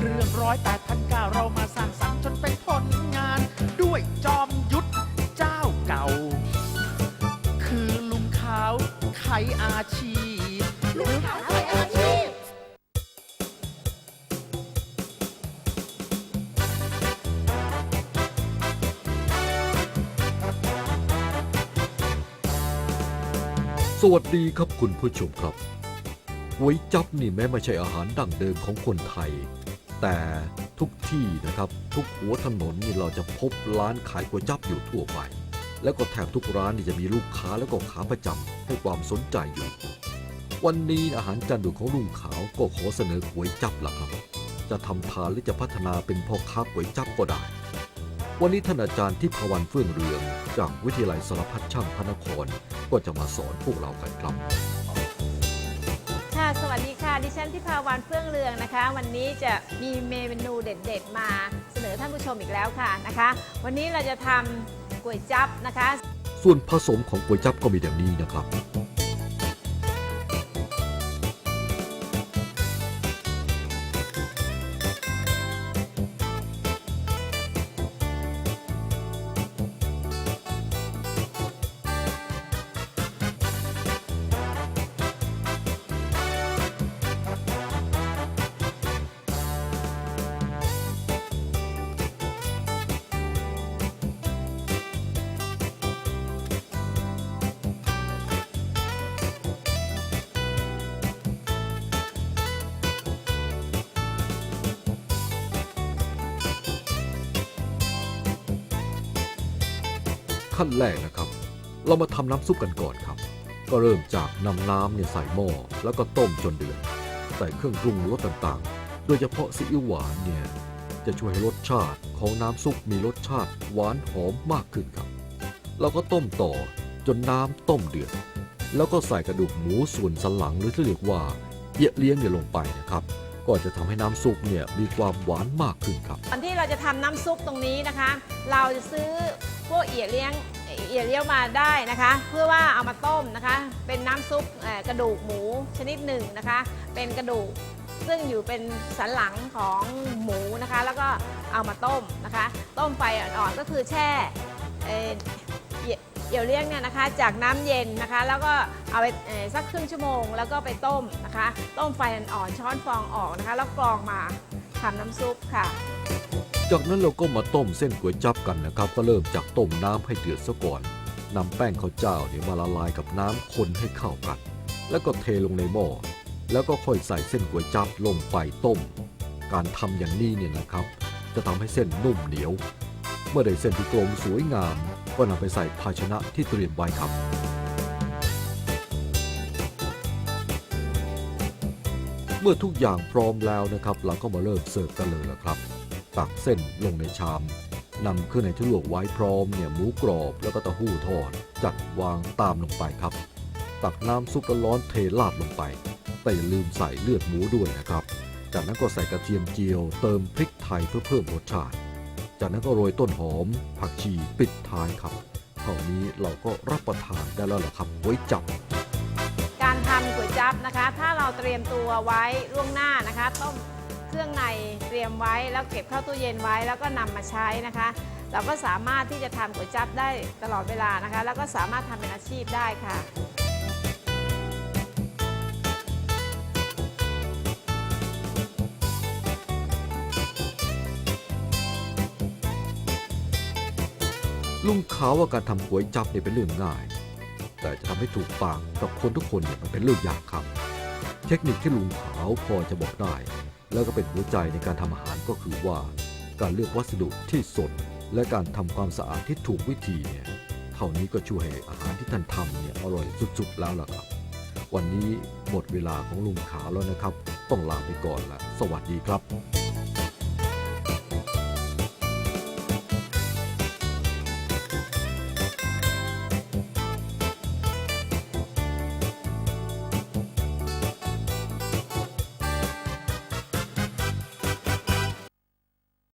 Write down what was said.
เรื่องร้อยแปดพันเก้าเรามาสร้างสรรค์จนเป็นผลงาน ด้วยจอมยุทธเจ้าเก่า คือลุงขาวไขอาชีลุงขาวไขอาชีพสวัสดีครับคุณผู้ชมครับก๋วยจั๊บนี่แม้ไม่ใช่อาหารดั้งเดิมของคนไทย แต่ทุกที่นะครับทุกหัวถนนนี่เราจะพบร้านขายก๋วยจับอยู่ทั่วไป แล้วก็แทบทุกร้านนี่จะมีลูกค้าแล้วก็ขาประจำให้ความสนใจอยู่ วันนี้อาหารจานด่วนของลุงขาวก็ขอเสนอก๋วยจับละครับ จะทำทานหรือจะพัฒนาเป็นพ่อค้าก๋วยจับก็ได้ วันนี้ท่านอาจารย์ที่พวันเฟื่องเรือง จากวิทยาลัยสารพัดช่างพระนครก็จะมาสอนพวกเรากันครับ สวัสดีค่ะ ดิฉันทิพาวันเฟื่องเรืองนะคะ วันนี้จะมีเมนูเด็ดๆ มาเสนอท่านผู้ชมอีกแล้วค่ะนะคะ วันนี้เราจะทำก๋วยจั๊บนะคะ ส่วนผสมของก๋วยจั๊บก็มีดังนี้นะครับ ขั้นแรกนะครับ เรามาทำน้ำซุปกันก่อนครับ ก็เริ่มจากนำน้ำเนี่ยใส่หม้อแล้วก็ต้มจนเดือดใส่เครื่องปรุงรสต่างๆ โดยเฉพาะซีอิ๊วหวานเนี่ยจะช่วยให้รสชาติของน้ำซุปมีรสชาติหวานหอมมากขึ้นครับ เราก็ต้มต่อจนน้ำต้มเดือดแล้วก็ใส่กระดูกหมูส่วนสันหลังหรือที่เรียกว่าเอียะเลี้ยงเนี่ยลงไปนะครับ ก็จะทำให้น้ำซุปเนี่ยมีความหวานมากขึ้นครับตอนที่เราจะทำน้ำซุปตรงนี้นะคะ เราจะซื้อ พวกเอียเลี้ยงเอียเลี้ยวมาได้นะคะ เพื่อว่าเอามาต้มนะคะ เป็นน้ำซุปกระดูกหมูชนิดหนึ่งนะคะ เป็นกระดูกซึ่งอยู่เป็นสันหลังของหมูนะคะ แล้วก็เอามาต้มนะคะ ต้มไฟอ่อนๆก็คือแช่เอ่อเอียเอียวเลี้ยงเนี่ยนะคะจากน้ำเย็นนะคะ แล้วก็เอาไปสักครึ่งชั่วโมง แล้วก็ไปต้มนะคะ ต้มไฟอ่อนๆช้อนฟองออกนะคะ แล้วกรองมาทำน้ำซุปค่ะ จากนั้นเราก็มาต้มเส้นก๋วยจั๊บกันนะครับ ก็เริ่มจากต้มน้ำให้เดือดซะก่อนนำแป้งข้าวเจ้าเนี่ยมาละลายกับน้ำคนให้เข้ากัน แล้วก็เทลงในหม้อแล้วก็ค่อยใส่เส้นก๋วยจั๊บลงไปต้ม การทำอย่างนี้เนี่ยนะครับ จะทำให้เส้นนุ่มเหนียว เมื่อได้เส้นที่กลมสวยงาม ก็นำไปใส่ภาชนะที่เตรียมไว้ครับเมื่อทุกอย่างพร้อมแล้วนะครับ เราก็มาเริ่มเสิร์ฟกันเลยละครับ ตักเส้นลงในชามนำเครื่องในที่ลวกไว้พร้อมเนี่ยหมูกรอบแล้วก็เต้าหู้ทอด จัดวางตามลงไปครับ ตักน้ำซุปร้อนเทราดลงไป แต่อย่าลืมใส่เลือดหมูด้วยนะครับ จากนั้นก็ใส่กระเทียมเจียวเติมพริกไทยเพื่อเพิ่มรสชาติ จากนั้นก็โรยต้นหอม ผักชีปิดท้ายครับเท่านี้เราก็รับประทานได้แล้วล่ะครับไว้จับการทำก๋วยจั๊บนะคะ ถ้าเราเตรียมตัวไว้ล่วงหน้านะคะ ต้ม เครื่องในเตรียมไว้ แล้วเก็บเข้าตู้เย็นไว้แล้วก็นำมาใช้นะคะ เราก็สามารถที่จะทำก๋วยจั๊บได้ตลอดเวลานะคะ แล้วก็สามารถทำเป็นอาชีพได้ค่ะลุงขาวว่าการทำก๋วยจับเนี่ยเป็นเรื่องง่าย แต่จะทำให้ถูกปากกับคนทุกคนเนี่ยมันเป็นเรื่องยากครับ เทคนิคที่ลุงขาวพอจะบอกได้ แล้วก็เป็นหัวใจในการทำอาหารก็คือว่า การเลือกวัสดุที่สด และการทำความสะอาดที่ถูกวิธีเนี่ยเท่านี้ก็ช่วยให้อาหารที่ท่านทำเนี่ยอร่อยสุดๆแล้วล่ะครับ วันนี้หมดเวลาของลุงขาวแล้วนะครับ ต้องลาไปก่อนละสวัสดีครับ